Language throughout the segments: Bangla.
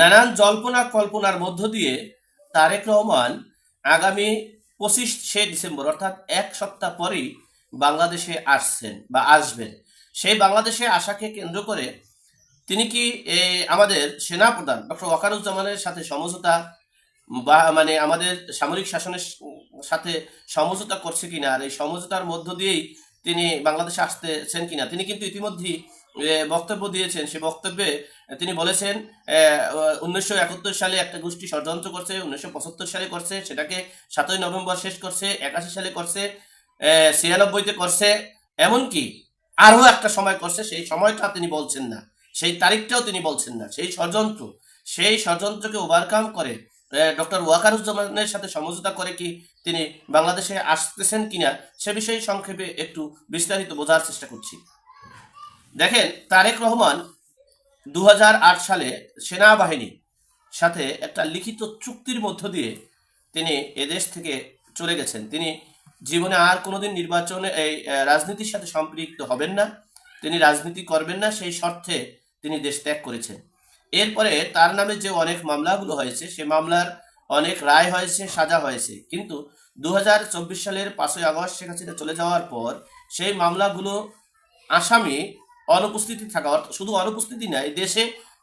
নানান জল্পনা কল্পনার মধ্য দিয়ে তারেক রহমান আগামী পঁচিশে ডিসেম্বর, অর্থাৎ এক সপ্তাহ পরেই বাংলাদেশে আসছেন বা আসবেন। সেই বাংলাদেশে আসাকে কেন্দ্র করে তিনি কি আমাদের সেনাপ্রধান ডক্টর ওয়াকারুজ্জামানের সাথে সমঝোতা বা মানে আমাদের সামরিক শাসনের সাথে সমঝোতা করছে কিনা, আর এই সমঝোতার মধ্য দিয়েই তিনি বাংলাদেশে আসতেছেন কিনা, তিনি কিন্তু ইতিমধ্যেই বক্তব্য দিয়েছেন, সে বক্তব্যে তিনি বলেছেন উনিশশো একাত্তর সালে একটা গোষ্ঠী ষড়যন্ত্র করছে, উনিশশো পঁচাত্তর সালে করছে, সেটাকে সাতই নভেম্বর শেষ করছে, একাশি সালে করছে ছিয়ানব্বইতে করছে, এমনকি আরও একটা সময় করছে, সেই সময়টা তিনি বলছেন না, সেই তারিখটাও তিনি বলছেন না, সেই ষড়যন্ত্র, সেই ষড়যন্ত্রকে ওভারকাম করে ডক্টর ওয়াকারুজ্জামানের সাথে সমঝোতা করে কি তিনি বাংলাদেশে আসতেছেন কিনা, সে বিষয়ে সংক্ষেপে একটু বিস্তারিত বোঝার চেষ্টা করছি। দেখেন, তারেক রহমান দু হাজার আট সালে সেনাবাহিনী সাথে একটা লিখিত চুক্তির মধ্য দিয়ে তিনি এদেশ থেকে চলে গেছেন। তিনি জীবনে আর কোনোদিন নির্বাচনে এই রাজনীতির সাথে সম্পৃক্ত হবেন না। তিনি রাজনীতি করবেন না, সেই শর্তে তিনি দেশ ত্যাগ করেছেন। এরপরে তার নামে যে অনেক মামলাগুলো হয়েছে, সে মামলার অনেক রায় হয়েছে, সাজা হয়েছে। কিন্তু দু হাজার চব্বিশ সালের পাঁচই আগস্ট শেখ হাসিনা চলে যাওয়ার পর সেই মামলাগুলো আসামি অনুপস্থিতি থাকা অর্থাৎ শুধু অনুপস্থিতি নাই দেশে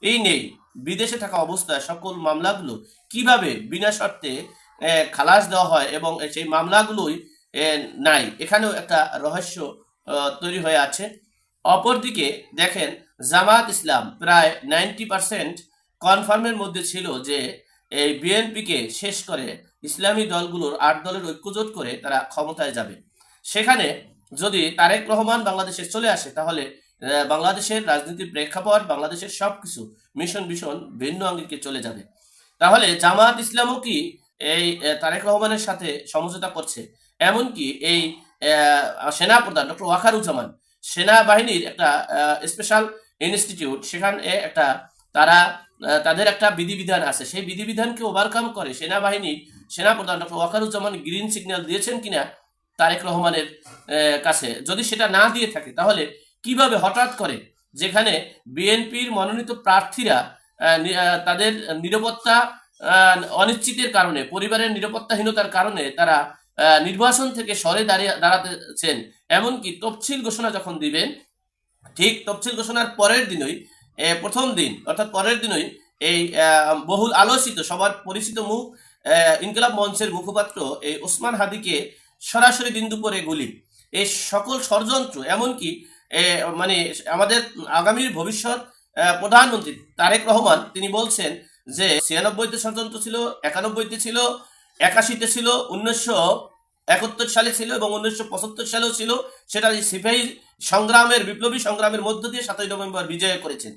এই নেই। বিদেশে থাকা অবস্থায় সকল মামলাগুলো কীভাবে বিনা শর্তে খালাস দেওয়া হয় এবং সেই মামলাগুলোই নাই? এখানেও একটা রহস্য তৈরি হয়ে আছে। অপরদিকে দেখেন, জামাত ইসলাম প্রায় নাইনটি পার্সেন্ট কনফার্মের মধ্যে ছিল যে এই বিএনপিকে শেষ করে ইসলামী দলগুলোর আট দলের ঐক্যজোট করে তারা ক্ষমতায় যাবে। সেখানে যদি তারেক রহমান বাংলাদেশে চলে আসে, তাহলে বাংলাদেশের রাজনীতির প্রেক্ষাপট বাংলাদেশের সবকিছু মিশন ভীষণ ভিন্ন আঙ্গিকে চলে যাবে। তাহলে জামাত ইসলামও কি এই তারেক রহমানের সাথে সমঝোতা করছে? এমনকি এই আহ, সেনাপ্রধান ডক্টর ওয়াকারুজ্জামান সেনাবাহিনীর একটা স্পেশাল ইনস্টিটিউট সেখানে একটা তারা তাদের একটা বিধিবিধান আছে। সেই বিধিবিধানকে ওভারকাম করে সেনাবাহিনীর সেনাপ্রধান ডক্টর ওয়াকারুজ্জামান গ্রিন সিগন্যাল দিয়েছেন কিনা তারেক রহমানের কাছে। যদি সেটা না দিয়ে থাকে তাহলে কীভাবে হঠাৎ করে যেখানে বিএনপির মনোনীত প্রার্থীরা তাদের নিরাপত্তা অনিশ্চিতের কারণে, পরিবারের নিরাপত্তাহীনতার কারণে তারা নির্বাচন থেকে সরে দাঁড়িয়ে, দাঁড়াতেছেন। এমনকি তফসিল ঘোষণা যখন দিবেন, ঠিক তফসিল ঘোষণার পরের দিনই প্রথম দিন, অর্থাৎ পরের দিনই এই বহুল আলোচিত, সবার পরিচিত মুখ ইনকিলাব মঞ্চের মুখপাত্র এই ওসমান হাদিকে সরাসরি দিন দুপুরে গুলি। এই সকল ষড়যন্ত্র, এমনকি মানে আমাদের আগামীর ভবিষ্যৎ প্রধানমন্ত্রী তারেক রহমান, তিনি বলছেন যে ছিয়ানব্বইতে ষড়যন্ত্র ছিল, একানব্বইতে ছিল, একাশিতে ছিল, উনিশশো একাত্তর সালে ছিল এবং উনিশশো পঁচাত্তর সালেও ছিল। সেটা সিপাহী সংগ্রামের, বিপ্লবী সংগ্রামের মধ্য দিয়ে সাতই নভেম্বর বিজয় করেছেন।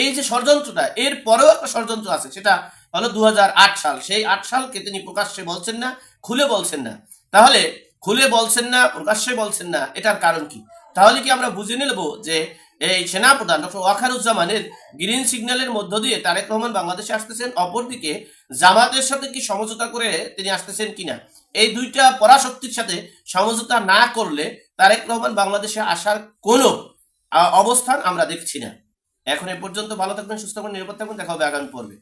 এই যে ষড়যন্ত্রটা, এর পরেও একটা ষড়যন্ত্র আছে, সেটা হলো দু হাজার আট সাল। সেই আট সালকে তিনি প্রকাশ্যে বলছেন না, খুলে বলছেন না। তাহলে খুলে বলছেন না, প্রকাশ্যে বলছেন না, এটার কারণ কি? তাহলে কি আমরা বুঝে নেব যে এই সেনাপ্রধান ডক্টর ওয়াকারুজ্জামানের গ্রিন সিগন্যালের মধ্য দিয়ে তারেক রহমান বাংলাদেশে আসতেছেন, অপরদিকে জামাতের সাথে কি সমঝোতা করে তিনি আসতেছেন কিনা? এই দুইটা পরাশক্তির সাথে সমঝোতা না করলে তারেক রহমান বাংলাদেশে আসার কোনো অবস্থান আমরা দেখছি না। এখন এ পর্যন্ত ভালো থাকবেন, সুস্থ থাকবেন, নিরাপদ থাকবেন, দেখা হবে আগামী পর্বে।